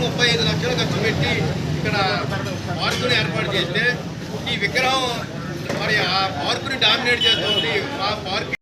ముప్పై ఐదు లక్షలు ఖర్చు పెట్టి ఇక్కడ పార్కుని ఏర్పాటు చేస్తే ఈ విగ్రహం మరి ఆ పార్కుని డామినేట్ చేస్తుంది ఆ పార్క్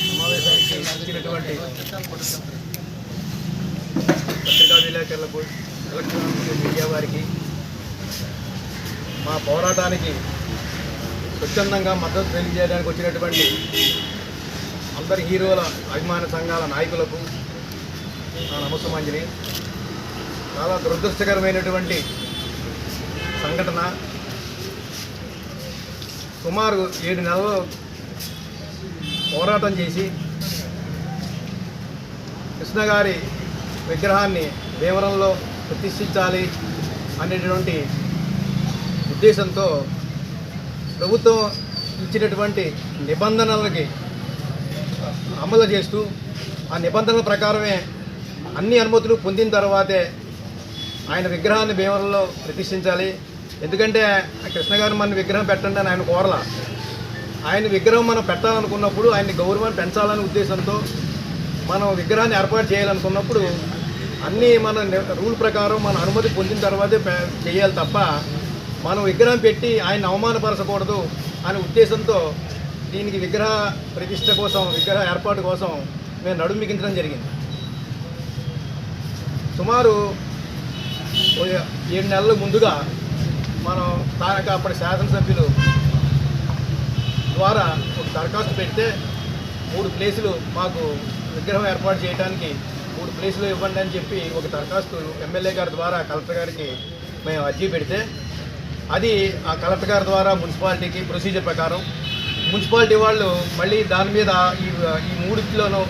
సమావేశానికి ఇచ్చినటువంటి పత్రికా విలేకరులకు ఎలక్ట్రానిక్ మీడియా వారికి మా పోరాటానికి స్వచ్ఛందంగా మద్దతు తెలియజేయడానికి వచ్చినటువంటి అందరి హీరోల అభిమాన సంఘాల నాయకులకు నా నమస్సమాంజలి. చాలా దురదృష్టకరమైనటువంటి సంఘటన. సుమారు ఏడు నెలలు పోరాటం చేసి కృష్ణగారి విగ్రహాన్ని దేవరంలో ప్రతిష్ఠించాలి అనేటువంటి ఉద్దేశంతో ప్రభుత్వం ఇచ్చినటువంటి నిబంధనలకి అమలు చేస్తూ ఆ నిబంధనల ప్రకారమే అన్ని అనుమతులు పొందిన తర్వాతే ఆయన విగ్రహాన్ని భీమవరంలో ప్రతిష్ఠించాలి. ఎందుకంటే కృష్ణ గారు మన విగ్రహం పెట్టండి అని ఆయన కోరల. ఆయన విగ్రహం మనం పెట్టాలనుకున్నప్పుడు ఆయన్ని గౌరవాన్ని పెంచాలనే ఉద్దేశంతో మనం విగ్రహాన్ని ఏర్పాటు చేయాలనుకున్నప్పుడు అన్నీ మన రూల్ ప్రకారం మన అనుమతి పొందిన తర్వాతే చేయాలి తప్ప మనం విగ్రహం పెట్టి ఆయన అవమానపరచకూడదు అనే ఉద్దేశంతో దీనికి విగ్రహ ప్రతిష్ట కోసం విగ్రహ ఏర్పాటు కోసం మేము నడుము జరిగింది. సుమారు ఏడు నెలల ముందుగా మనం స్థానిక అప్పటి శాసనసభ్యులు ద్వారా ఒక దరఖాస్తు పెడితే మూడు ప్లేసులు మాకు విగ్రహం ఏర్పాటు చేయడానికి మూడు ప్లేసులు ఇవ్వండి అని చెప్పి ఒక దరఖాస్తు ఎమ్మెల్యే గారి ద్వారా కలెక్టర్ గారికి మేము అర్జీ పెడితే అది ఆ కలెక్టర్ గారి ద్వారా మున్సిపాలిటీకి ప్రొసీజర్ ప్రకారం. మున్సిపాలిటీ వాళ్ళు మళ్ళీ దాని మీద ఈ ఈ మూడిట్లోనూ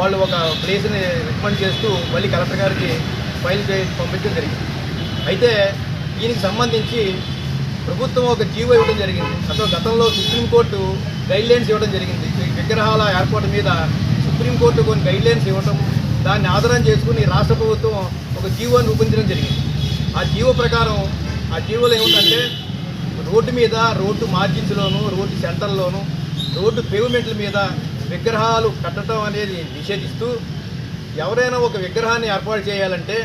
వాళ్ళు ఒక ప్లేస్ని రికమెండ్ చేస్తూ మళ్ళీ కలెక్టర్ గారికి ఫైల్ చేసి పంపించడం జరిగింది. అయితే దీనికి సంబంధించి ప్రభుత్వం ఒక జీవో ఇవ్వడం జరిగింది. అసలు గతంలో సుప్రీంకోర్టు గైడ్లైన్స్ ఇవ్వడం జరిగింది. విగ్రహాల ఏర్పాటు మీద సుప్రీంకోర్టు కొన్ని గైడ్లైన్స్ ఇవ్వటం దాన్ని ఆధారం చేసుకుని రాష్ట్ర ప్రభుత్వం ఒక జీవోని రూపొందించడం జరిగింది. ఆ జీవో ప్రకారం ఆ జీవోలో ఏమిటంటే రోడ్డు మీద రోడ్డు మార్జిన్స్లోను రోడ్డు సెంటర్లోను రోడ్డు పేవ్మెంట్ల మీద విగ్రహాలు కట్టడం అనేది నిషేధిస్తూ ఎవరైనా ఒక విగ్రహాన్ని ఏర్పాటు చేయాలంటే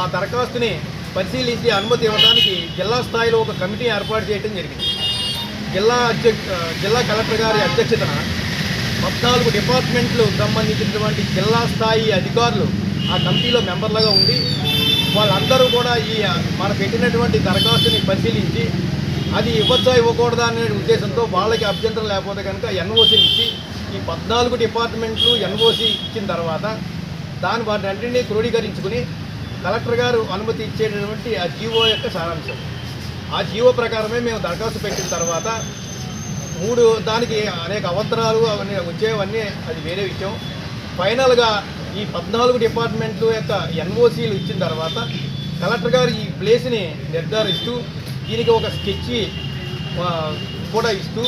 ఆ దరఖాస్తుని పరిశీలించి అనుమతి ఇవ్వడానికి జిల్లా స్థాయిలో ఒక కమిటీ ఏర్పాటు చేయడం జరిగింది. జిల్లా అధ్యక్ష జిల్లా కలెక్టర్ గారి అధ్యక్షతన పద్నాలుగు డిపార్ట్మెంట్లు సంబంధించినటువంటి జిల్లా స్థాయి అధికారులు ఆ కమిటీలో మెంబర్లుగా ఉండి వాళ్ళందరూ కూడా ఈ మన పెట్టినటువంటి దరఖాస్తుని పరిశీలించి అది ఇవ్వచ్చా ఇవ్వకూడదా అనే ఉద్దేశంతో వాళ్ళకి అభ్యంతరం లేకపోతే కనుక ఎన్ఓసీలు ఇచ్చి ఈ పద్నాలుగు డిపార్ట్మెంట్లు ఎన్ఓసి ఇచ్చిన తర్వాత దాని వాటిని అన్నింటినీ క్రోడీకరించుకుని కలెక్టర్ గారు అనుమతి ఇచ్చేటటువంటి ఆ జీవో యొక్క సారాంశం. ఆ జీవో ప్రకారమే మేము దరఖాస్తు పెట్టిన తర్వాత మూడు దానికి అనేక అవంతరాలు అవన్నీ వచ్చేవన్నీ అది వేరే విషయం. ఫైనల్గా ఈ పద్నాలుగు డిపార్ట్మెంట్లు యొక్క ఎన్ఓసీలు ఇచ్చిన తర్వాత కలెక్టర్ గారు ఈ ప్లేస్ని నిర్ధారిస్తూ దీనికి ఒక స్కెచ్ కూడా ఇస్తూ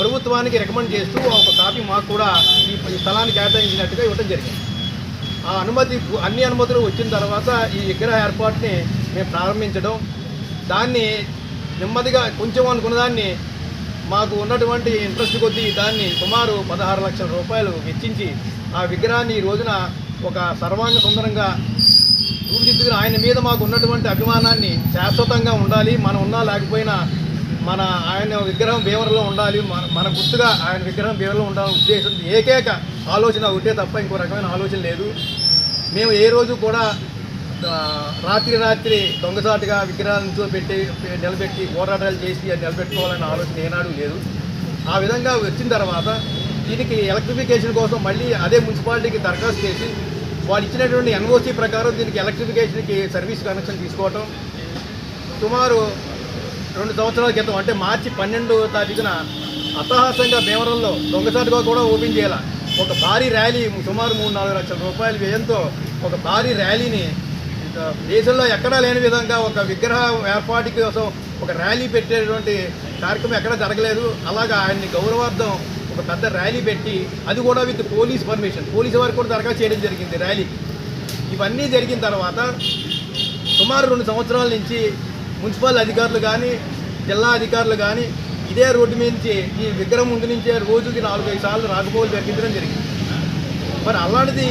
ప్రభుత్వానికి రికమెండ్ చేస్తూ ఒక కాపీ మాకు కూడా ఈ ఈ స్థలాన్ని కేటాయించినట్టుగా ఇవ్వడం జరిగింది. ఆ అనుమతి అన్ని అనుమతులు వచ్చిన తర్వాత ఈ విగ్రహ ఏర్పాటుని మేము ప్రారంభించడం. దాన్ని నెమ్మదిగా కొంచెం అనుకున్న దాన్ని మాకు ఉన్నటువంటి ఇంట్రెస్ట్ కొద్దీ దాన్ని సుమారు పదహారు లక్షల రూపాయలు వెచ్చించి ఆ విగ్రహాన్ని ఈ రోజున ఒక సర్వాంగ సుందరంగా రూపుదిద్దుకుని ఆయన మీద మాకు ఉన్నటువంటి అభిమానాన్ని శాశ్వతంగా ఉండాలి. మనం ఉన్నా లేకపోయినా మన ఆయన విగ్రహం బీవరలో ఉండాలి. మన మన గుర్తుగా ఆయన విగ్రహం బీవర్లో ఉండాలని ఉద్దేశం ఏకైక ఆలోచన ఉంటే తప్ప ఇంకో రకమైన ఆలోచన లేదు. మేము ఏ రోజు కూడా రాత్రి రాత్రి దొంగసాటుగా విగ్రహాలను పెట్టి నిలబెట్టి పోరాటాలు చేసి అది నిలబెట్టుకోవాలనే ఆలోచన ఏనాడు లేదు. ఆ విధంగా వచ్చిన తర్వాత దీనికి ఎలక్ట్రిఫికేషన్ కోసం మళ్ళీ అదే మున్సిపాలిటీకి దరఖాస్తు చేసి వాళ్ళు ఇచ్చినటువంటి ఎన్ఓసీ ప్రకారం దీనికి ఎలక్ట్రిఫికేషన్కి సర్వీస్ కనెక్షన్ తీసుకోవటం. సుమారు రెండు సంవత్సరాల క్రితం అంటే మార్చి పన్నెండు తారీఖున అట్టహాసంగా భీమవరంలో దొంగసాటుగా కూడా ఓపెన్ చేయాలి. ఒక భారీ ర్యాలీ సుమారు మూడు నాలుగు లక్షల రూపాయల వ్యయంతో ఒక భారీ ర్యాలీని దేశంలో ఎక్కడా లేని విధంగా ఒక విగ్రహ ఏర్పాటు కోసం ఒక ర్యాలీ పెట్టేటువంటి కార్యక్రమం ఎక్కడా జరగలేదు. అలాగా ఆయన్ని గౌరవార్థం ఒక పెద్ద ర్యాలీ పెట్టి అది కూడా విత్ పోలీస్ పర్మిషన్. పోలీసు వారికి కూడా దరఖాస్తు చేయడం జరిగింది ర్యాలీ. ఇవన్నీ జరిగిన తర్వాత సుమారు రెండు సంవత్సరాల నుంచి మున్సిపల్ అధికారులు కానీ జిల్లా అధికారులు కానీ ఇదే రోడ్డు మీద నుంచి ఈ విగ్రహం ముందు నుంచే రోజుకి నాలుగైదు సార్లు రాకపోకలు జరిగించడం జరిగింది. మరి అలాంటిది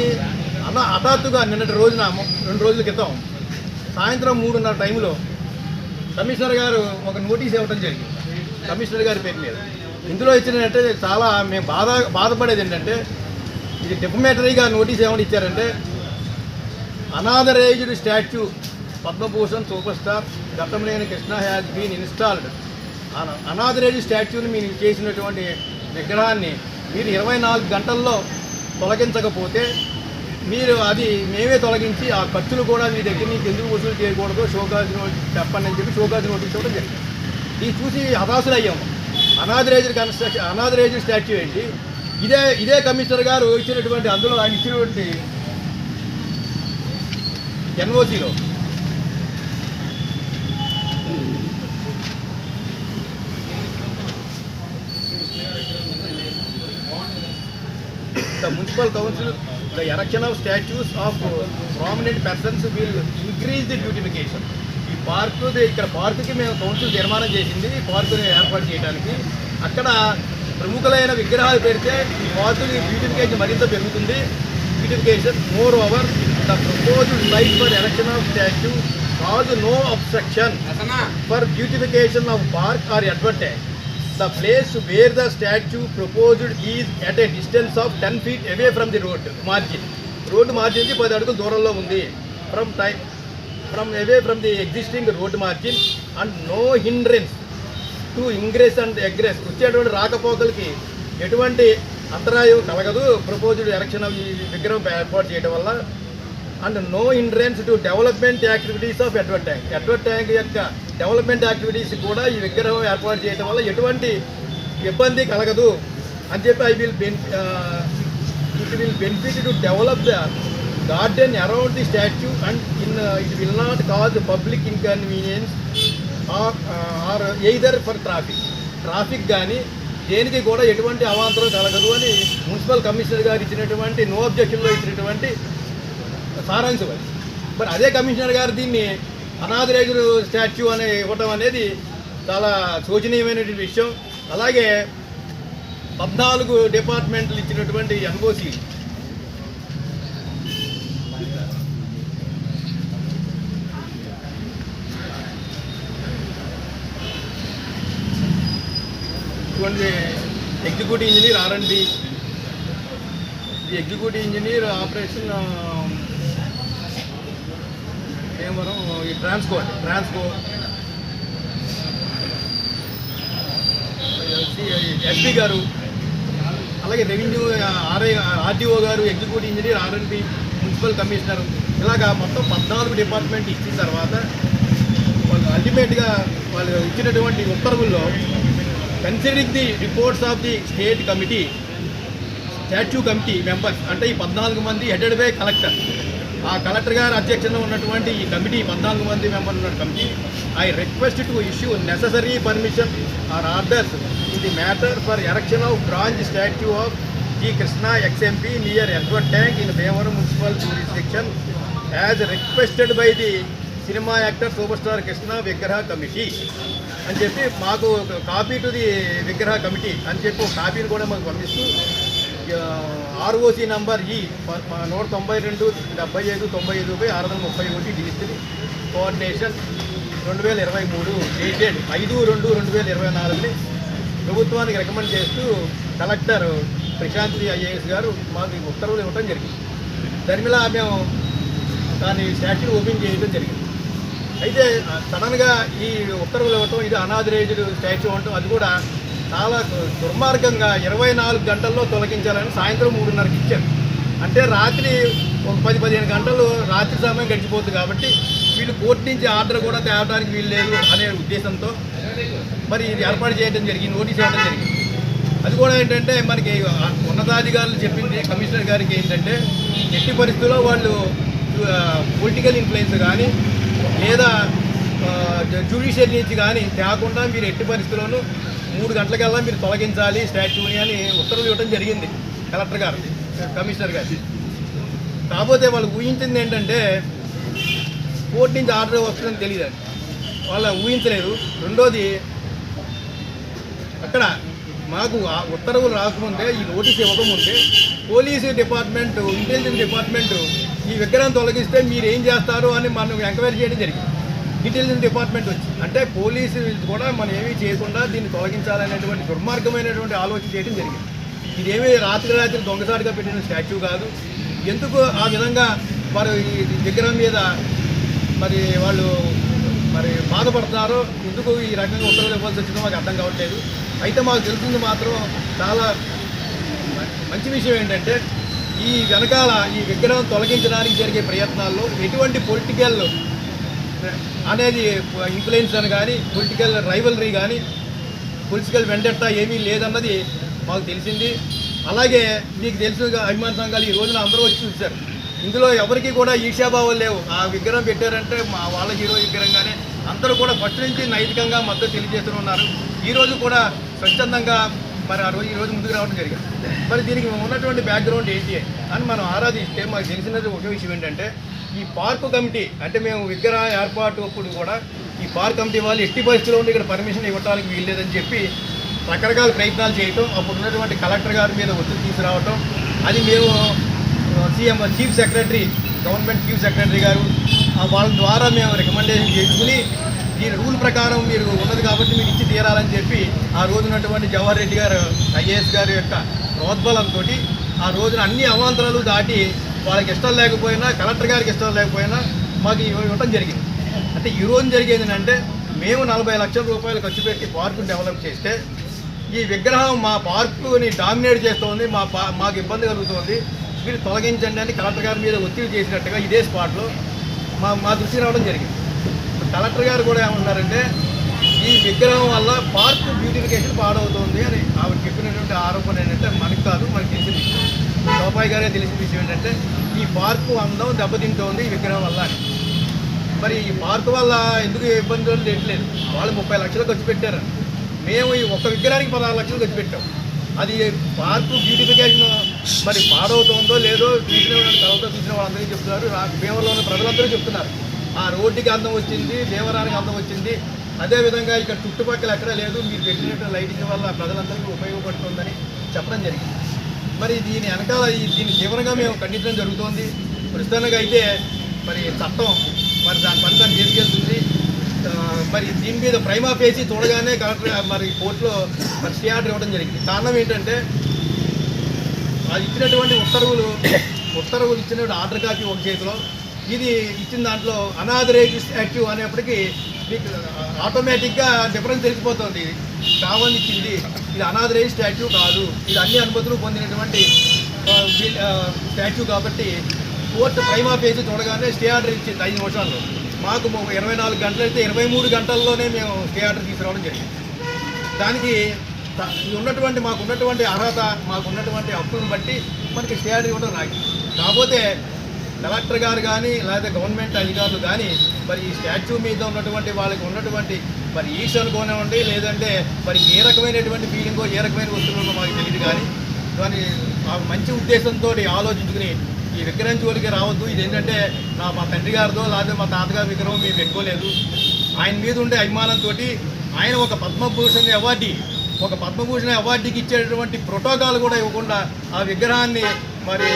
అలా హఠాత్తుగా నిన్నటి రోజున రెండు రోజుల క్రితం సాయంత్రం మూడున్నర టైంలో కమిషనర్ గారు ఒక నోటీస్ ఇవ్వడం జరిగింది. కమిషనర్ గారి పేరు మీద. ఇందులో ఇచ్చినట్టే చాలా మేము బాధ బాధపడేది ఏంటంటే ఇది డిఫమేటరీగా నోటీస్ ఏమని ఇచ్చారంటే unauthorised statue Padma Bhushan super star Ghattamaneni Krishna has been installed. Unauthorised స్టాచ్యూని మీరు చేసినటువంటి విగ్రహాన్ని మీరు ఇరవై నాలుగు గంటల్లో తొలగించకపోతే మీరు అది మేమే తొలగించి ఆ ఖర్చులు కూడా మీ దగ్గర నుంచి ఎందుకు వసూలు చేయకూడదు? షోకాజ్ నోటీస్ చెప్పండి అని చెప్పి షోకాజ్ నోటీస్ ఇవ్వడం జరిగింది. ఇది చూసి హతాశులు అయ్యాము అనాథరైజ్డ్ కన్స్ట్రక్షన్ అనాథరైజ్డ్ స్టాచ్యూ ఏంటి? ఇదే ఇదే కమిషనర్ గారు ఇచ్చినటువంటి అందులో ఆయన ఇచ్చినటువంటి ఎన్ఓసీలో. Municipal council the erection of statues of prominent persons will increase the beautification. ఈ పార్కు ఇక్కడ పార్కుకి మేము కౌన్సిల్ తీర్మానం చేసింది ఈ పార్కుని ఏర్పాటు చేయడానికి అక్కడ ప్రముఖులైన విగ్రహాలు పెడితే ఈ పార్కుని బ్యూటిఫికేషన్ మరింత పెరుగుతుంది beautification more over the proposed site for erection of statue cause no obstruction for beautification of park or advertise. The place where the statue proposed is at a distance of 10 feet away from the road margin. Road మార్జిన్కి నుంచి పది అడుగుల దూరంలో ఉంది. From time from away from the existing road margin and no hindrance to ingress and egress వచ్చేటువంటి రాకపోకలకి ఎటువంటి అంతరాయం కలగదు. ప్రపోజ్డ్ ఎలక్షన్ విగ్రహం ఏర్పాటు చేయడం వల్ల and no hindrance to development activities of Edward tank. Edward tank యొక్క డెవలప్మెంట్ యాక్టివిటీస్ కూడా ఈ విగ్రహం ఏర్పాటు చేయడం వల్ల ఎటువంటి ఇబ్బంది కలగదు అని చెప్పి I will ben it will benefit to develop the garden around the statue and in it will not cause public inconvenience or either for traffic. Traffic కానీ దేనికి కూడా ఎటువంటి అవాంతరం కలగదు అని మున్సిపల్ కమిషనర్ గారు ఇచ్చినటువంటి నో అబ్జెక్షన్లో ఇచ్చినటువంటి సారాంశం అది మరి అదే కమిషనర్ గారు దీన్ని అనాథరైజ్డ్ స్టాచ్యూ అనే ఇవ్వటం అనేది చాలా శోచనీయమైనటువంటి విషయం. అలాగే పద్నాలుగు డిపార్ట్మెంట్లు ఇచ్చినటువంటి ఎన్ఓసి. ఇటువంటి executive engineer R and B the executive engineer operation Bhimavaram ఈ ట్రాన్స్కో ట్రాన్స్కో. ఎస్పీ గారు అలాగే రెవెన్యూ ఆర్ఐ ఆర్డీఓ గారు executive engineer RNP municipal commissioner ఇలాగా మొత్తం పద్నాలుగు డిపార్ట్మెంట్ ఇచ్చిన తర్వాత వాళ్ళు అల్టిమేట్గా వాళ్ళు ఇచ్చినటువంటి ఉత్తర్వుల్లో considering the reports of the state committee statue committee members అంటే ఈ పద్నాలుగు మంది హెడెడ్ బై కలెక్టర్ ఆ కలెక్టర్ గారి అధ్యక్షతన ఉన్నటువంటి ఈ కమిటీ పద్నాలుగు మంది మెంబర్లు ఉన్న committee I request to issue necessary permission or orders in the matter for erection of bronze statue of G Krishna ex MP near Edward tank in Bhimavaram municipal section as requested by the cinema actor super star Krishna విగ్రహ committee అని చెప్పి మాకు copy to the విగ్రహ committee అని చెప్పి ఒక కాపీని కూడా మాకు పంపిస్తూ ఆర్ఓసి నంబర్ ఈ నూట తొంభై రెండు డెబ్బై ఐదు తొంభై ఐదుపై ఆరు వందల ముప్పై ఒకటి డిజిటల్ కోఆర్డినేషన్ రెండు వేల ఇరవై మూడు డేటెడ్ ఐదు రెండు రెండు వేల ఇరవై నాలుగుని ప్రభుత్వానికి రికమెండ్ చేస్తూ కలెక్టర్ ప్రశాంతి ఐఏఎస్ గారు మాకు ఉత్తర్వులు ఇవ్వడం జరిగింది. దర్మిలా మేము దాని స్టాచ్యూ ఓపెన్ చేయడం జరిగింది. అయితే సడన్గా ఈ ఉత్తర్వులు ఇవ్వటం ఇది అనాథరైజ్డ్ స్టాచ్యూ ఉండటం అది కూడా చాలా దుర్మార్గంగా ఇరవై నాలుగు గంటల్లో తొలగించాలని సాయంత్రం మూడున్నరకి ఇచ్చారు. అంటే రాత్రి ఒక పది పదిహేను గంటలు రాత్రి సమయం గడిచిపోతుంది కాబట్టి వీళ్ళు కోర్టు నుంచి ఆర్డర్ కూడా తేవడానికి వీలు లేదు అనే ఉద్దేశంతో మరి ఇది ఏర్పాటు చేయడం జరిగింది నోటీస్ ఇవ్వడం జరిగింది. అది కూడా ఏంటంటే మనకి ఉన్నతాధికారులు చెప్పింది కమిషనర్ గారికి ఏంటంటే ఎట్టి పరిస్థితుల్లో వాళ్ళు పొలిటికల్ ఇన్ఫ్లుయెన్స్ కానీ లేదా జ్యుడిషియల్ నుంచి కానీ తేకుండా మీరు ఎట్టి పరిస్థితుల్లోనూ మూడు గంటలకల్లా మీరు తొలగించాలి స్టాచ్యూని అని ఉత్తర్వులు ఇవ్వడం జరిగింది కలెక్టర్ గారు కమిషనర్ గారు కాకపోతే వాళ్ళు ఊహించింది ఏంటంటే కోర్టు నుంచి ఆర్డర్ వస్తుందని తెలియదు వాళ్ళ ఊహించలేదు. రెండోది అక్కడ మాకు ఆ ఉత్తర్వులు రాకముందే ఈ నోటీస్ ఇవ్వకముందే పోలీసు డిపార్ట్మెంట్ ఇంటెలిజెన్స్ డిపార్ట్మెంట్ ఈ విగ్రహం తొలగిస్తే మీరు ఏం చేస్తారు అని మనం ఎంక్వైరీ చేయడం జరిగింది. ఇంటెలిజెన్స్ డిపార్ట్మెంట్ వచ్చింది అంటే పోలీసు కూడా మనం ఏమీ చేయకుండా దీన్ని తొలగించాలనేటువంటి దుర్మార్గమైనటువంటి ఆలోచన చేయడం జరిగింది. ఇదేమీ రాత్రి రాత్రి దొంగసారిగా పెట్టిన స్టాచ్యూ కాదు. ఎందుకు ఆ విధంగా మరి ఈ విగ్రహం మీద మరి వాళ్ళు మరి బాధపడుతున్నారో ఎందుకు ఈ రకంగా ఉత్తర్వులు ఇవ్వాల్సి వచ్చిందో మాకు అర్థం కావట్లేదు. అయితే మాకు తెలిసింది మాత్రం చాలా మంచి విషయం ఏంటంటే ఈ వెనకాల ఈ విగ్రహం తొలగించడానికి జరిగే ప్రయత్నాల్లో ఎటువంటి పొలిటికల్ అనేది ఇన్ఫ్లుయెన్స్ అని కానీ పొలిటికల్ రైవలరీ కానీ పొలిటికల్ వెండెట్టా ఏమీ లేదన్నది మాకు తెలిసింది. అలాగే మీకు తెలుసు అభిమాన సంఘాలు ఈ రోజున అందరూ వచ్చి చూశారు. ఇందులో ఎవరికి కూడా ఈర్ష్యాభావాలు లేవు. ఆ విగ్రహం పెట్టారంటే మా వాళ్ళ హీరో విగ్రహంగానే అందరూ కూడా ఫస్ట్ నుంచి నైతికంగా మద్దతు తెలియజేస్తూ ఉన్నారు. ఈ రోజు కూడా స్వచ్ఛందంగా మరి ఆ రోజు ఈరోజు ముందుకు రావడం జరిగింది. మరి దీనికి ఉన్నటువంటి బ్యాక్గ్రౌండ్ ఏంటి అని మనం ఆరాధిస్తే మాకు తెలిసినది ఒక విషయం ఏంటంటే ఈ పార్కు కమిటీ అంటే మేము విగ్రహ ఏర్పాటు అప్పుడు కూడా ఈ పార్క్ కమిటీ వాళ్ళు ఎట్టి పరిస్థితిలో ఉండి ఇక్కడ పర్మిషన్ ఇవ్వడానికి వీల్లేదని చెప్పి రకరకాల ప్రయత్నాలు చేయటం అప్పుడు ఉన్నటువంటి కలెక్టర్ గారి మీద ఒత్తిడి తీసుకురావటం. అది మేము CM chief secretary government chief secretary గారు వాళ్ళ ద్వారా మేము రికమెండేషన్ చేసుకుని ఈ రూల్ ప్రకారం మీరు ఉన్నది కాబట్టి మీరు ఇచ్చి తీరాలని చెప్పి ఆ రోజు ఉన్నటువంటి జవహర్ రెడ్డి గారు ఐఏఎస్ గారి యొక్క ప్రోద్బలంతో ఆ రోజున అన్ని అవాంతరాలు దాటి వాళ్ళకి ఇష్టం లేకపోయినా కలెక్టర్ గారికి ఇష్టం లేకపోయినా మాకు ఇవ్వ- ఇవ్వటం జరిగింది. అంటే ఈ రోజు జరిగేది అంటే మేము నలభై లక్షల రూపాయలు ఖర్చు పెట్టి పార్కుని డెవలప్ చేస్తే ఈ విగ్రహం మా పార్కుని డామినేట్ చేస్తోంది మా పా మాకు ఇబ్బంది కలుగుతోంది. మీరు తొలగించండి అని కలెక్టర్ గారి మీద ఒత్తిడి చేసినట్టుగా ఇదే స్పాట్లో మా మా దృష్టి రావడం జరిగింది. కలెక్టర్ గారు కూడా ఏమన్నారంటే ఈ విగ్రహం వల్ల పార్క్ బ్యూటిఫికేషన్ పాడవుతోంది అని ఆవిడ చెప్పినటువంటి ఆరోపణ ఏంటంటే మనకు కాదు మనకి తెలిసింది. విషయం గారే తెలిసిన విషయం ఏంటంటే ఈ పార్కు అందం దెబ్బతింటోంది ఈ విగ్రహం వల్ల మరి ఈ పార్కు వల్ల ఎందుకు ఇబ్బందులు లేట్లేదు? వాళ్ళు ముప్పై లక్షలు ఖర్చు పెట్టారు. మేము ఈ ఒక్క విగ్రహానికి పదహారు లక్షలు ఖర్చు పెట్టాం. అది పార్కు బ్యూటిఫికేషన్ మరి పాడవుతుందో లేదో చూసిన తర్వాత కలవతో చూసిన వాళ్ళందరికీ చెప్తున్నారు. రా- భీమవరంలో ఉన్న ప్రజలందరూ చెప్తున్నారు. ఆ రోడ్డుకి అందం వచ్చింది దేవరానికి అందం వచ్చింది. అదేవిధంగా ఇక్కడ చుట్టుపక్కల ఎక్కడ లేదు. మీరు పెట్టినట్టు లైటింగ్ వల్ల ప్రజలందరికీ ఉపయోగపడుతుందని చెప్పడం జరిగింది. మరి దీని వెనకాల దీని దీన్ని తీవ్రంగా మేము ఖండించడం జరుగుతోంది. ప్రస్తుతానికి అయితే మరి చట్టం మరి దాని పని దాన్ని చేసుకెళ్తుంది. మరి దీని మీద ప్రైమా పేసి చూడగానే కలెక్టర్ మరి కోర్టులో మరి స్టే ఆర్డర్ ఇవ్వడం జరిగింది. కారణం ఏంటంటే అది ఇచ్చినటువంటి ఉత్తర్వులు ఉత్తర్వులు ఇచ్చినటువంటి ఆర్డర్ కాపీ ఒక చేతిలో. ఇది ఇచ్చిన దాంట్లో అనాథరైజ్ యాక్టివ్ అనేప్పటికీ మీకు ఆటోమేటిక్గా డిఫరెన్స్ తెలిసిపోతుంది. కావాలని ఇది అనాథరైజ్ స్టాచ్యూ కాదు. ఇది అన్ని అనుమతులు పొందినటువంటి స్టాచ్యూ కాబట్టి కోర్టు ప్రైమా పేజీ చూడగానే స్టే ఆర్డర్ ఇచ్చింది ఐదు నిమిషాల్లో. మాకు ఇరవై నాలుగు గంటలైతే ఇరవై మూడు గంటల్లోనే మేము స్టే ఆర్డర్ తీసుకురావడం జరిగింది. దానికి ఉన్నటువంటి మాకు ఉన్నటువంటి అర్హత మాకు ఉన్నటువంటి హక్కులను బట్టి మనకి స్టే ఆర్డర్ ఇవ్వడం రాగి. కాకపోతే కలెక్టర్ గారు కానీ లేదా గవర్నమెంట్ అధికారులు కానీ మరి ఈ స్టాచ్యూ మీద ఉన్నటువంటి వాళ్ళకి ఉన్నటువంటి మరి ఈస్ట్ అనుకోనివ్వండి లేదంటే మరి ఏ రకమైనటువంటి ఫీలింగో ఏ రకమైన వస్తువులు మాకు తెలియదు కానీ దాని ఆ మంచి ఉద్దేశంతో ఆలోచించుకుని ఈ విగ్రహం జోలికి రావద్దు. ఇది ఏంటంటే నా మా తండ్రి గారిదో లేదా మా తాతగారి విగ్రహం మేము పెట్టుకోలేదు ఆయన మీద ఉండే అభిమానంతో ఆయన ఒక పద్మభూషణ్ అవార్డి ఒక పద్మభూషణ అవార్డుకి ఇచ్చేటటువంటి ప్రోటోకాల్ కూడా ఇవ్వకుండా ఆ విగ్రహాన్ని మరి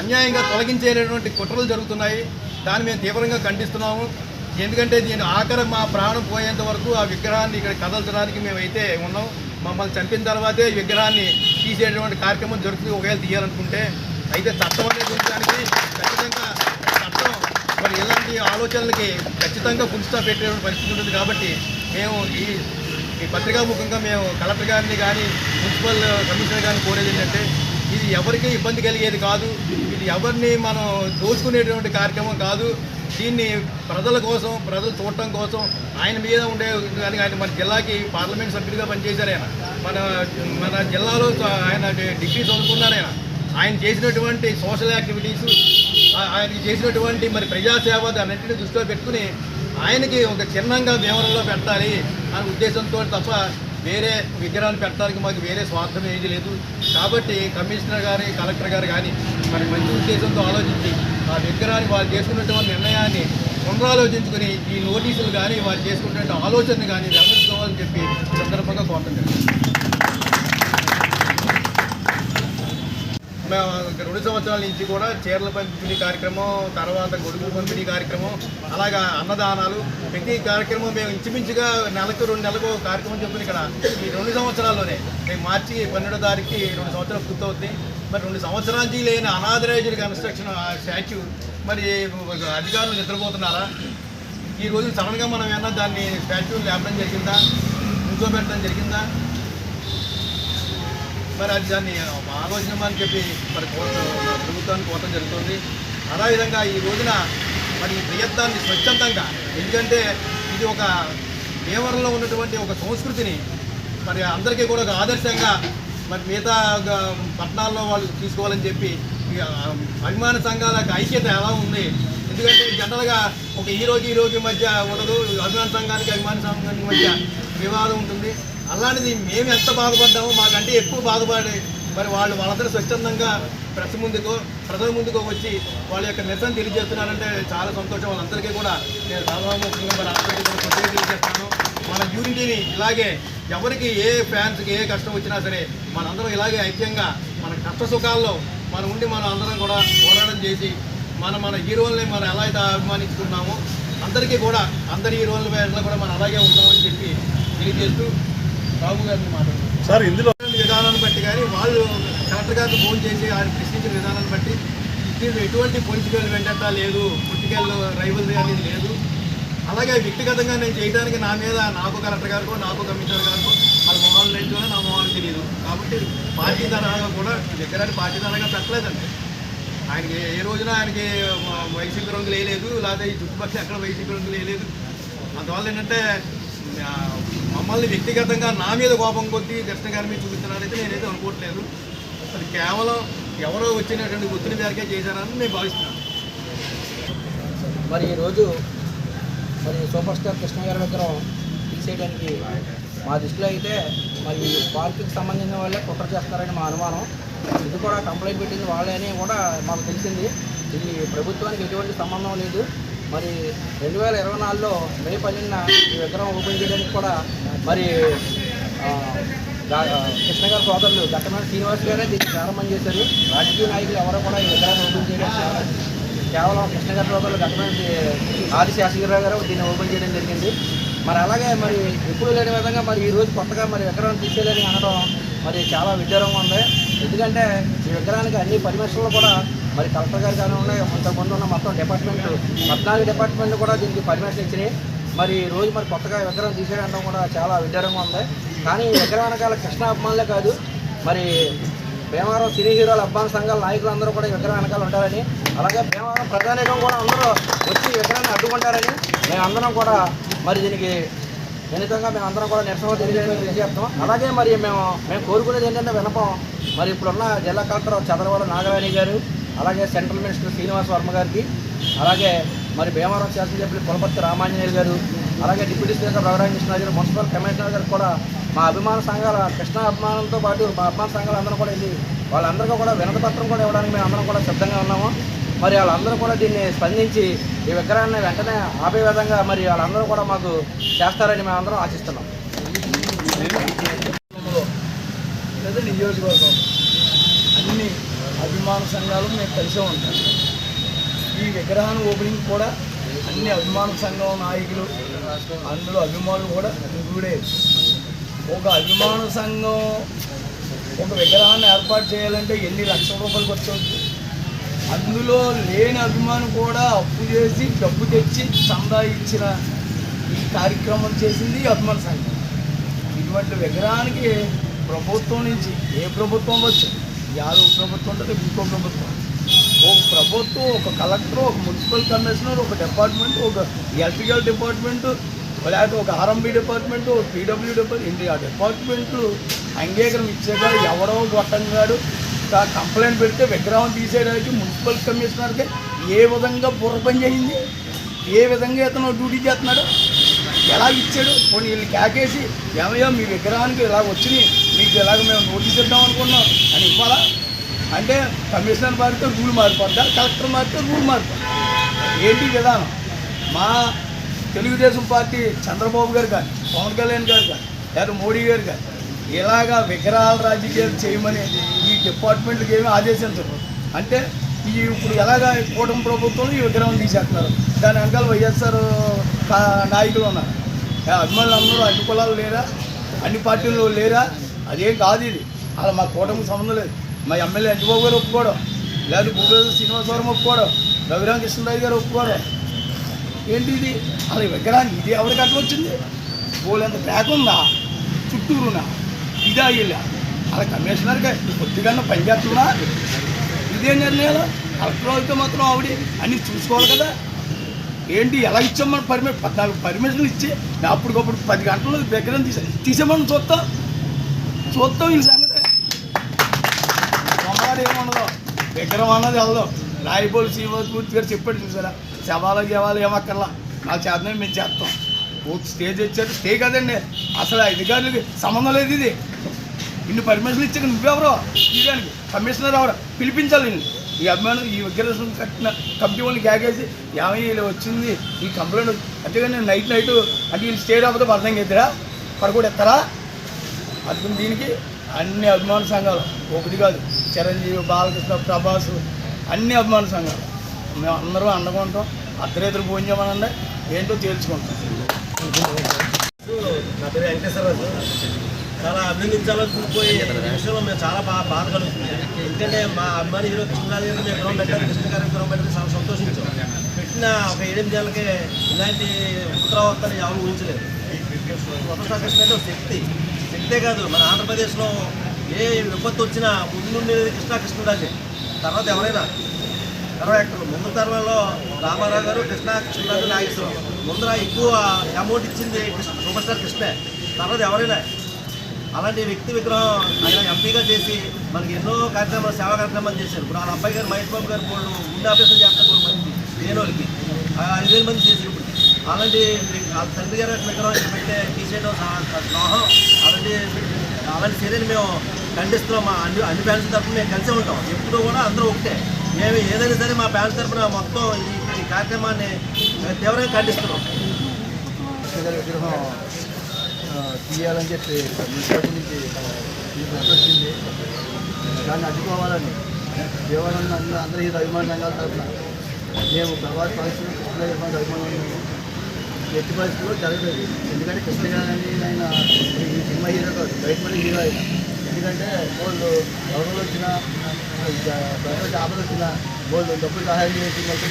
అన్యాయంగా తొలగించేటటువంటి కుట్రలు జరుగుతున్నాయి. దాన్ని మేము తీవ్రంగా ఖండిస్తున్నాము. ఎందుకంటే దీని ఆఖరి మా ప్రాణం పోయేంత వరకు ఆ విగ్రహాన్ని ఇక్కడ కదల్చడానికి మేమైతే ఉన్నాం. మమ్మల్ని చంపిన తర్వాతే విగ్రహాన్ని తీసేటువంటి కార్యక్రమం జరుగుతుంది. ఒకవేళ తీయాలనుకుంటే అయితే చట్టం అనేది ఉంచడానికి ఖచ్చితంగా చట్టం మరి ఇలాంటి ఆలోచనలకి ఖచ్చితంగా పురుస్తా పెట్టేటువంటి పరిస్థితి ఉంటుంది కాబట్టి మేము ఈ ఈ పత్రికాముఖంగా మేము కలెక్టర్ గారిని కానీ మున్సిపల్ కమిషనర్ గారిని కోరేది ఏంటంటే ఇది ఎవరికీ ఇబ్బంది కలిగేది కాదు. ఇది ఎవరిని మనం దోచుకునేటువంటి కార్యక్రమం కాదు. దీన్ని ప్రజల కోసం ప్రజలు చూడటం కోసం ఆయన మీద ఉండే కానీ ఆయన మన జిల్లాకి పార్లమెంట్ సభ్యుడిగా పనిచేశారు ఆయన. మన మన జిల్లాలో ఆయన డిగ్రీ చదువుకున్నారు ఆయన. ఆయన చేసినటువంటి సోషల్ యాక్టివిటీస్ ఆయన చేసినటువంటి మరి ప్రజాసేవ అన్నింటినీ దృష్టిలో పెట్టుకుని ఆయనకి ఒక చిన్నంగా భీమవరంలో పెట్టాలి అనే ఉద్దేశంతో తప్ప వేరే విగ్రహాన్ని పెట్టడానికి మాకు వేరే స్వార్థం ఏది లేదు. కాబట్టి కమిషనర్ గారి కలెక్టర్ గారు కానీ మరి మంచి ఉద్దేశంతో ఆలోచించి ఆ విగ్రహాన్ని వాళ్ళు చేసుకున్నటువంటి నిర్ణయాన్ని పునరాలోచించుకుని ఈ నోటీసులు కానీ వాళ్ళు చేసుకున్నటువంటి ఆలోచనని కానీ విరమించుకోవాలని చెప్పి సందర్భంగా కోరటం మేము రెండు సంవత్సరాల నుంచి కూడా చీరల పంపిణీ కార్యక్రమం తర్వాత గొడుగు పంపిణీ కార్యక్రమం అలాగా అన్నదానాలు ప్రతి కార్యక్రమం మేము ఇంచుమించుగా నెలకు రెండు నెలలకు కార్యక్రమం చెప్పింది ఇక్కడ. ఈ రెండు సంవత్సరాల్లోనే. మేము మార్చి పన్నెండో తారీఖుకి రెండు సంవత్సరాలు పూర్తవుతుంది మరి రెండు సంవత్సరాల నుంచి లేని అనాథరైజ్డ్ కన్స్ట్రక్షన్ స్టాచ్యూ మరి అధికారులు నిద్రపోతున్నారా? ఈ రోజు సడన్గా మనం ఏమన్నా దాన్ని స్టాచ్యూ లేపడం జరిగిందా? కూర్చోబెట్టడం జరిగిందా? మరి అది దాన్ని ఆలోచన అని చెప్పి మరి కోరటం ప్రభుత్వానికి కోరటం జరుగుతుంది. అదేవిధంగా ఈ రోజున మరి ఈ ప్రయత్నాన్ని స్వచ్ఛందంగా ఎందుకంటే ఇది ఒక దేవరంలో ఉన్నటువంటి ఒక సంస్కృతిని మరి అందరికీ కూడా ఒక ఆదర్శంగా మరి మిగతా పట్టణాల్లో వాళ్ళు తీసుకోవాలని చెప్పి ఇక అభిమాన సంఘాలకు ఐక్యత ఎలా ఉంది? ఎందుకంటే జనరల్గా ఒక ఈ రోజు ఈ రోజు మధ్య ఉండదు అభిమాన సంఘానికి అభిమాన సంఘానికి మధ్య వివాదం ఉంటుంది. అలాంటిది మేము ఎంత బాధపడ్డామో మాకంటే ఎక్కువ బాధపడే మరి వాళ్ళు వాళ్ళందరూ స్వచ్ఛందంగా ప్రెస్ ముందుకు ప్రజల ముందుకు వచ్చి వాళ్ళ యొక్క నిరసన తెలియజేస్తున్నారంటే చాలా సంతోషం. వాళ్ళందరికీ కూడా నేను సభాముఖంగా మరి అందరికీ తెలియజేస్తాను మన యూనిటీని ఇలాగే ఎవరికి ఏ ఫ్యాన్స్కి ఏ కష్టం వచ్చినా సరే మనందరం ఇలాగే ఐక్యంగా మన కష్ట సుఖాల్లో మనం ఉండి మనం అందరం కూడా పోరాటం చేసి మన మన హీరోల్ని మనం ఎలా అయితే అభిమానించుకున్నామో అందరికీ కూడా అందరి హీరోల మీద కూడా మనం అలాగే ఉంటామని చెప్పి తెలియజేస్తూ రాము గారిని మాట్లాడుతున్నాం. సార్ ఇందులో విధానాన్ని బట్టి కానీ వాళ్ళు కలెక్టర్ గారిని ఫోన్ చేసి ఆయన ప్రశ్నించిన విధానాన్ని బట్టి దీంట్లో ఎటువంటి పొలిటికల్ వెంటట లేదు పొలిటికల్ రైవల్రీ అనేది లేదు. అలాగే వ్యక్తిగతంగా నేను చేయడానికి నా మీద నాకు కలెక్టర్ గారికో నాకు కమిషనర్ గారికో వాళ్ళ మొహాలు లేదో నా మొహాలు తెలియదు. కాబట్టి పార్టీ తరహాగా కూడా దగ్గర పార్టీ తరహాగా పెట్టలేదండి. ఆయనకి ఏ- రోజున ఆయనకి వైసీపీ రంగులు వేయలేదు లేదా ఈ చుట్టుపక్కల ఎక్కడ వైసీపీ రంగులు వేయలేదు అందువల్ల ఏంటంటే మమ్మల్ని వ్యక్తిగతంగా నా మీద కోపం కొద్దీ కృష్ణ గారి మీద చూపిస్తున్నారైతే నేనైతే అనుకోవట్లేదు. అది కేవలం ఎవరో వచ్చినటువంటి ఒత్తిడి మేరకే చేశారని నేను భావిస్తున్నాను. మరి ఈరోజు మరి సూపర్ స్టార్ కృష్ణ గారి విగ్రహం తీసేయడానికి మా దృష్టిలో అయితే మరి ఈ సంబంధించిన వాళ్ళే కుట్ర చేస్తారని మా అనుమానం. ఇది కూడా కంప్లైంట్ పెట్టింది వాళ్ళే అని కూడా మాకు తెలిసింది. ఇది ప్రభుత్వానికి ఎటువంటి సంబంధం లేదు. మరి రెండు వేల ఇరవై నాలుగులో మే పన్నెండున ఈ విగ్రహం ఓపెన్ చేయడానికి కూడా మరి కృష్ణగారి కృష్ణ గారి సోదరులు గట్టమైన శ్రీనివాస్ గారే దీన్ని ప్రారంభం చేశారు. రాజకీయ నాయకులు ఎవరో కూడా ఈ విగ్రహాన్ని ఓపెన్ చేయడానికి కేవలం కృష్ణగారి లోపల సోదరులు గట్టమైన ఆది శాస్త్రిరావు గారు దీన్ని ఓపెన్ చేయడం జరిగింది. మరి అలాగే మరి ఎప్పుడు లేని విధంగా మరి ఈ రోజు కొత్తగా మరి విగ్రహం తీసేయాలని అనడం మరి చాలా విడ్డూరంగా ఉంది. ఎందుకంటే ఈ విగ్రహానికి అన్ని పర్మిషన్లు కూడా మరి కలెక్టర్ గారు కానీ ఉన్నాయి కొంతమంది ఉన్న మొత్తం డిపార్ట్మెంట్ పద్నాలుగు డిపార్ట్మెంట్లు కూడా దీనికి పర్మిషన్ ఇచ్చినాయి. మరి ఈ రోజు మరి కొత్తగా విగ్రహం తీసేయడం కూడా చాలా విడ్డూరంగా ఉంది. కానీ ఈ విగ్రహం వెనకాల కృష్ణ అభిమానులే కాదు మరి భీమవరం సినీ హీరోల అభిమాన సంఘాల నాయకులు అందరూ కూడా ఈ విగ్రహం వెనకాల ఉంటారని అలాగే భీమవరం ప్రజానీకం కూడా అందరూ వచ్చి ఈ విగ్రహాన్ని అడ్డుకుంటారని మేమందరం కూడా మరి దీనికి ఖచ్చితంగా మేము అందరం కూడా నిరసన తెలియజేయడం తెలియజేస్తాం అలాగే మరి మేము మేము కోరుకునేది ఏంటంటే వినపం మరి ఇప్పుడున్న జిల్లా కలెక్టర్ చంద్రబాబు నాగరాణి గారు అలాగే సెంట్రల్ మినిస్టర్ శ్రీనివాస్ వర్మ గారికి అలాగే మరి భీమవరం శాసనసభ్యులు కులపతి రామాంజనేయులు గారు అలాగే డిప్యూటీ స్పీకర్ రఘురామకృష్ణ గారు మున్సిపల్ కమిషనర్ గారు కూడా మా అభిమాన సంఘాల కృష్ణ అభిమానంతో పాటు మా అభిమాన సంఘాలు అందరూ కూడా వెళ్ళి వాళ్ళందరికీ కూడా వినతి పత్రం కూడా ఇవ్వడానికి మేము అందరం కూడా సిద్ధంగా ఉన్నాము. మరి వాళ్ళందరూ కూడా దీన్ని స్పందించి ఈ విగ్రహాన్ని వెంటనే ఆపే విధంగా మరి వాళ్ళందరూ కూడా మాకు చేస్తారని మేము అందరం ఆశిస్తున్నాం. లేదా నియోజకవర్గం. అన్ని అభిమాన సంఘాలు మేము కలిసే ఉంటాం. ఈ విగ్రహాన్ని ఓపెనింగ్ కూడా అన్ని అభిమాన సంఘం నాయకులు అందులో అభిమానులు కూడా ఇంక్లూడే ఒక అభిమాన సంఘం ఒక విగ్రహాన్ని ఏర్పాటు చేయాలంటే ఎన్ని లక్షల రూపాయలు ఖర్చు అవుతుంది? అందులో లేని అభిమాను కూడా అప్పు చేసి డబ్బు తెచ్చి చందా ఇచ్చిన ఈ కార్యక్రమం చేసింది అభిమాన్ అభిమాన సంఘం. ఇటువంటి విగ్రహానికి ప్రభుత్వం నుంచి ఏ ప్రభుత్వం వచ్చు యాదవ ప్రభుత్వం ఉంటుంది ఇంకో ప్రభుత్వం. ఒక ప్రభుత్వం ఒక కలెక్టర్ ఒక మున్సిపల్ కమిషనర్ ఒక డిపార్ట్మెంట్ ఒక ఎలక్ట్రికల్ డిపార్ట్మెంట్ లేకపోతే ఒక ఆర్ఎంబి డిపార్ట్మెంట్ ఒక పీడబ్ల్యూ డిపార్ట్మెంట్ ఆ డిపార్ట్మెంట్లు అంగీకారం ఇచ్చేగా ఎవరో గొట్టంగాడు. కంప్లైంట్ పెడితే విగ్రహం తీసేయడానికి మున్సిపల్ కమిషనర్కి ఏ విధంగా బుర్ర పని చేయింది? ఏ విధంగా ఇతను డ్యూటీ చేస్తున్నాడు? ఎలా ఇచ్చాడు? కొన్ని వీళ్ళు కేకేసి ఏమయ్యో మీ విగ్రహానికి ఇలా వచ్చినాయి మీకు ఇలాగ మేము నోటీస్ ఇద్దాం అనుకున్నాం అని ఇవ్వాలా? అంటే కమిషనర్ మారితే రూల్ మారిపోద్దా? కలెక్టర్ మారితే రూల్ మారిపోద్దా? ఏంటి విధానం? మా తెలుగుదేశం పార్టీ చంద్రబాబు గారు కానీ పవన్ కళ్యాణ్ గారు కానీ లేదా మోడీ గారు కానీ ఇలాగా విగ్రహాల రాజకీయాలు చేయమని ఈ డిపార్ట్మెంట్కి ఏమీ ఆదేశించరు. అంటే ఈ ఇప్పుడు ఎలాగా కూటమి ప్రభుత్వం ఈ విగ్రహం తీసేస్తున్నారు. దాని వెనకాల వైఎస్ఆర్ నాయకులు ఉన్నారు. అభిమానులు అందరూ అన్ని కులాలు లేరా? అన్ని పార్టీలు లేరా? అదేం కాదు ఇది. అలా మా కూటమికి సంబంధం లేదు. మా ఎమ్మెల్యే అంజబాబు గారు ఒప్పుకోవడం లేదా భూపేశ్వర శ్రీనివాసవరం ఒప్పుకోవడం రఘురామ కృష్ణరాజు గారు ఒప్పుకోవడం. ఏంటి ఇది? అలా ఈ విగ్రహాన్ని ఇది ఎవరికి అట్లా వచ్చింది పోలేంత బ్యాక్ ఉందా? చుట్టూరునా? ఇదా ఇలా అలా కమిషనర్గా కొద్దిగా పనిచేస్తున్నా ఇదేం నిర్ణయాలు కలెక్టర్ అయితే మాత్రం ఆవిడ అన్ని చూసుకోవాలి కదా. ఏంటి ఎలా ఇచ్చామని పర్మిషన్ పద్నాలుగు పర్మిషన్లు ఇచ్చి అప్పటికప్పుడు పది గంటల్లో దగ్గర తీసే తీసేమని చూస్తాం. చూస్తాం ఈ సంగతి. సోమవారం ఏముండదు? విగ్రహం అన్నది వెళ్దాం. రాయపోలు శ్రీనివాసమూర్తి గారు చెప్పాడు చూసారా? శవాలు గవాలు ఏమక్కర్లా? నాకు చేతనే మేము చేస్తాం. ఓ స్టేజ్ వచ్చారు స్టే కదండి. అసలు అధికారులకి సంబంధం లేదు ఇది. ఇన్ని పర్మిషన్లు ఇచ్చాక నువ్వెవరో? తీయడానికి కమిషనర్ ఎవరు పిలిపించాలి ఈ అభిమానులు ఈ విగ్రహం కట్టిన కమిటీ వాళ్ళని గ్యాగేసి ఏమయ్య వచ్చింది? ఈ కంప్లైంట్ అంతేగాని నైట్ నైట్ అంటే వీళ్ళు స్టే రాకపోతే అర్థం చేద్దరా పడకూడ ఎత్తారా? అర్థం దీనికి అన్ని అభిమాన సంఘాలు. ఒకటి కాదు చిరంజీవి బాలకృష్ణ ప్రభాస్ అన్ని అభిమాన సంఘాలు. మేము అందరూ అండకుంటాం ఉంటాం. అర్ధరేతులు భోజనం చేయమనండి. ఏంటో తేల్చుకుంటాం. నా పేరు వెంకటేశ్వరరాజు. చాలా అభినందించాలని పోయి విషయంలో మేము చాలా బాగా బాధ కలుగుతుంది. ఎందుకంటే మా అభిమాని హీరో కృష్ణరాజు గారు మేము గ్రౌండ్ పెట్టారు కృష్ణ గారి గ్రౌండ్ పెట్టారు చాలా సంతోషించాం. పెట్టిన ఒక ఏడెనిమిది నెలలకే ఇలాంటి ఉత్తరావత్తని ఎవరు ఊహించలేదు. కొత్త కృష్ణ అంటే ఒక శక్తి. శక్తే కాదు మన ఆంధ్రప్రదేశ్లో ఏ విపత్తు వచ్చినా ముందుండేది కృష్ణా కృష్ణరాజే తర్వాత ఎవరైనా తర్వాత ముందు తరంలో రామారావు గారు కృష్ణ కృష్ణరాజు నాగేశ్వరం ముందర ఎక్కువ అమౌంట్ ఇచ్చింది కృష్ణ సూపర్ స్టార్ కృష్ణే. తర్వాత ఎవరైనా అలాంటి వ్యక్తి విగ్రహం ఆయన ఎంపీగా చేసి మనకి ఎన్నో కార్యక్రమాలు సేవా కార్యక్రమాలు చేశారు. ఇప్పుడు వాళ్ళ అబ్బాయి గారు మహేష్ బాబు గారు వాళ్ళు గుండె ఆపరేషన్ చేస్తారు మంది లేని వాళ్ళకి ఐదు వేల మంది చేసి ఇప్పుడు అలాంటి వాళ్ళ తండ్రి గారు విగ్రహం పెట్టే తీసేయడం ద్రోహం అలాంటి అలాంటి చర్యలు మేము ఖండిస్తున్నాం. మా అన్ని అన్ని ఫ్యాన్స్ తరఫున మేము కలిసే ఉంటాం. ఎప్పుడు కూడా అందరూ ఒకటే. మేము ఏదైనా సరే మా ఫ్యాన్స్ తరఫున మొత్తం ఈ కార్యక్రమాన్ని తీవ్రంగా ఖండిస్తున్నాం. విగ్రహం తీయాలని చెప్పి మున్సిపాలిటీ నుంచి తీసుకొచ్చి వచ్చింది దాన్ని అడ్డుకోవాలని దేవాలయం అందరూ అందరూ ఈ అభిమాన సంఘాల తరఫున మేము ప్రభాస్ పరిస్థితులు కృష్ణ అభిమానం అభిమానులు ఎట్టి పరిస్థితుల్లో జరగలేదు. ఎందుకంటే కృష్ణ గారు ఆయన ఈ సినిమా హీరో కాదు బయటపడే హీరో ఆయన. ఎందుకంటే వాళ్ళు ఎవరు వచ్చినా బయట ఆపద వచ్చినా వాళ్ళు డబ్బులు సహాయం చేసి మళ్ళీ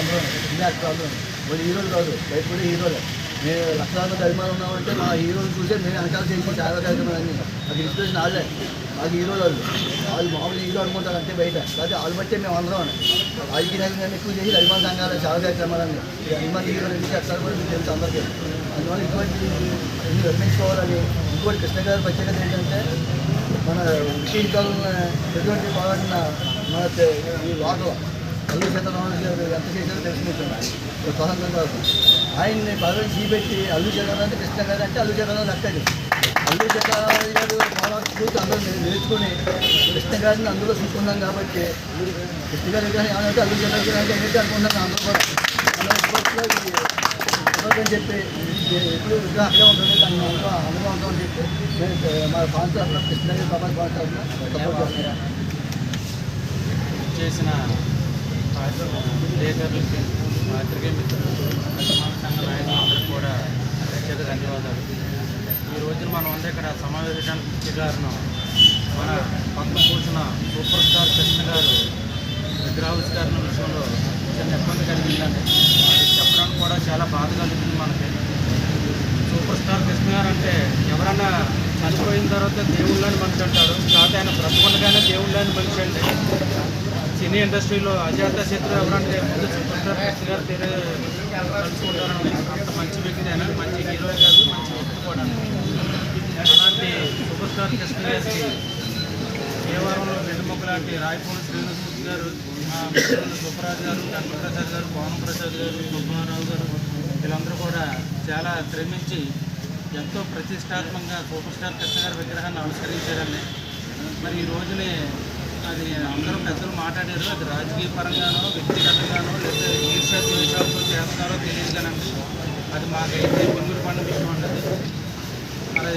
అందరూ ఇందాక అందరూ వాళ్ళు హీరోలు కాదు బయటపడే హీరోలే. మేము లక్షలాది మంది అభిమానం ఉన్నామంటే మా హీరోలు చూసే మేము వెనకాల చేసి చాలా కార్యక్రమాలు మాకు ఇన్స్పిరేషన్ వాళ్ళే మాకు హీరోలు వాళ్ళు. వాళ్ళు మామూలు హీరో అనుకుంటారు అంతే బయట. కాబట్టి వాళ్ళు బట్టే మేము అందరం రాజకీయ నాయకులు ఎక్కువ చేసి అభిమాన సంఘాలు చాలా కార్యక్రమాలన్నీ అభిమాన హీరోలు ఎందుకు చేస్తారు కూడా మీకు తెలుసు అందరికీ. అందువల్ల ఇటువంటి నిర్మించుకోవాలని ఇంకోటి కృష్ణ గారి ప్రత్యేకత ఏంటంటే మన విషయంలో ఎటువంటి పోరాడిన మన ఈ లోకల్ అల్లు సీతారామరాజు ఎంత చేశారో తెలుసుకుంటున్నాను స్వతంత్రం కోసం ఆయన్ని పదవి చీపెట్టి అల్లు సీతారామరాజు కృష్ణ గారు అంటే అల్లు సీతారామరాజు లెక్కది అల్లు సీతారామరాజు గారు పోరాటం చూసి అందరూ నేర్చుకుని కృష్ణ గారిని అందులో చూసుకున్నాం కాబట్టి కృష్ణ గారి ఏమంటే అల్లు సీతారామరాజు గారు అంటే ఏంటి అనుకున్నాం అందరూ కూడా. అని చెప్పి ఎప్పుడు విగ్రహం అక్కడే ఉంటుంది దాన్ని అనుభవం అందులో ఉంటామని చెప్పి నేను మా ఫాన్స్ కృష్ణ గారి ప్రభాస్ ఫాన్స్ సపోర్ట్ చేస్తున్నాం చేసిన విలేకరులకి పాత్రికేయ మిత్రులు అభిమాన సంఘ నాయకులందరికీ కూడా ప్రత్యేక ధన్యవాదాలు. ఈ రోజున మనం అందరూ ఇక్కడ సమావేశానికి ముఖ్య కారణం మన పక్కన కూర్చున్న సూపర్ స్టార్ కృష్ణ గారు విగ్రహావిష్కరణ విషయంలో చిన్న ఇబ్బంది కలిగిందండి. అది చెప్పడానికి కూడా చాలా బాధ కలిగింది మనకి. సూపర్ స్టార్ కృష్ణ గారు అంటే ఎవరన్నా చనిపోయిన తర్వాత దేవుళ్ళని మనిషి అంటారు. కాకపోతే ఆయన బ్రతకుండగానే దేవుళ్ళని మనిషి అండి. సినీ ఇండస్ట్రీలో అజాత శత్రు ఎవరంటే ముందు సూపర్ గారు పేరు అంత మంచి వ్యక్తి అయినా మంచి హీరో కాదు మంచి వ్యక్తి కూడా అలాంటి సూపర్ స్టార్ కృష్ణ గారికి దేవారంలో వెన్నుమొక్క లాంటి రాయపూడి శ్రీనివాసమూర్తి గారు మా మిత్రులు సుబ్బరాజు గారు గణపతిప్రసాద్ గారు పవన్ ప్రసాద్ గారు సుబ్బారావు గారు వీళ్ళందరూ కూడా చాలా శ్రమించి ఎంతో ప్రతిష్టాత్మకంగా సూపర్ స్టార్ కృష్ణ గారి విగ్రహాన్ని ఆవిష్కరించారండి మరి ఈ రోజునే అది అందరూ పెద్దలు మాట్లాడారు. అది రాజకీయ పరంగానో వ్యక్తిగతంగానో లేదా ఈర్ష్య ద్వేషాలతో చేస్తున్నారో తెలియదు కానీ అది మాకైతే పొందులు పండు విషయం ఉండదు. మరి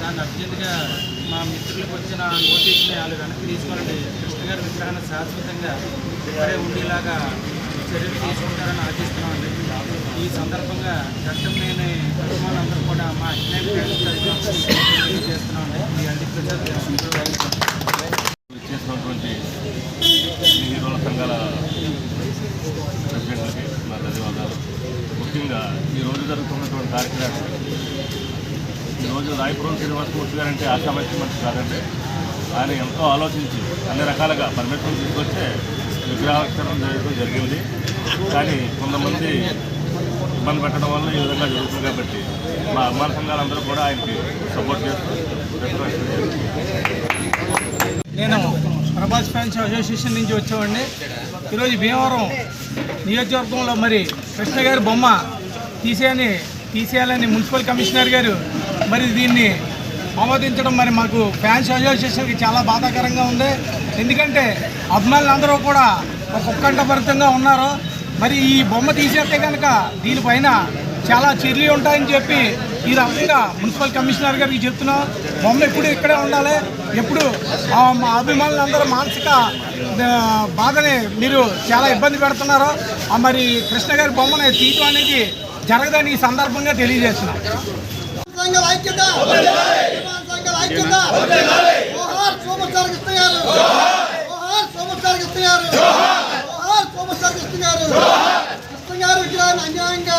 దాన్ని అర్జెంటుగా మా మిత్రులకు వచ్చిన నోటీస్ని వాళ్ళు వెనక్కి తీసుకోవాలండి కృష్ణ గారి విగ్రహాన్ని శాశ్వతంగా ఇక్కడే ఉండేలాగా చర్యలు తీసుకుంటారని ఆశిస్తున్నామండి ఈ సందర్భంగా చట్టంలేని అభిమానులందరూ కూడా మా అజ్ఞాని చేస్తున్నామండి. మీ అన్ని ప్రజలు చేసినటువంటి హీరోల సంఘాల ప్రెసిడెంట్లకి నా ధన్యవాదాలు. ముఖ్యంగా ఈ రోజు జరుగుతున్నటువంటి కార్యక్రమం. ఈరోజు రాయపురం శ్రీనివాసమూర్తి గారు అంటే ఆశామతి మనిషి కాదండి. ఆయన ఎంతో ఆలోచించి అన్ని రకాలుగా పర్మిషన్ తీసుకొచ్చే విగ్రహావిష్కరణ జరగడం జరిగింది. కానీ కొంతమంది ఇబ్బంది పెట్టడం వల్ల ఈ విధంగా జరుగుతుంది కాబట్టి మా అభిమాన సంఘాలందరూ కూడా ఆయనకి సపోర్ట్ చేస్తూ చేస్తున్నారు. నేను ప్రభాస్ ఫ్యాన్స్ అసోసియేషన్ నుంచి వచ్చామండి ఈరోజు భీమవరం నియోజకవర్గంలో మరి కృష్ణ గారి బొమ్మ తీసేయని తీసేయాలని మున్సిపల్ కమిషనర్ గారు మరి దీన్ని ఆమోదించడం మరి మాకు ఫ్యాన్స్ అసోసియేషన్కి చాలా బాధాకరంగా ఉంది. ఎందుకంటే అభిమానులు అందరూ కూడా ఒక ఉత్కంఠభరితంగా ఉన్నారు. మరి ఈ బొమ్మ తీసేస్తే కనుక దీనిపైన చాలా చర్యలు ఉంటాయని చెప్పి ఈ రకంగా మున్సిపల్ కమిషనర్ గారికి చెప్తున్నాం బొమ్మ ఎప్పుడు ఇక్కడే ఉండాలి. ఎప్పుడు మా అభిమానులందరూ మానసిక బాధని మీరు చాలా ఇబ్బంది పెడుతున్నారు. ఆ మరి కృష్ణ గారి బొమ్మని తీయటం అనేది జరగదని ఈ సందర్భంగా తెలియజేస్తున్నాం. అన్యాయంగా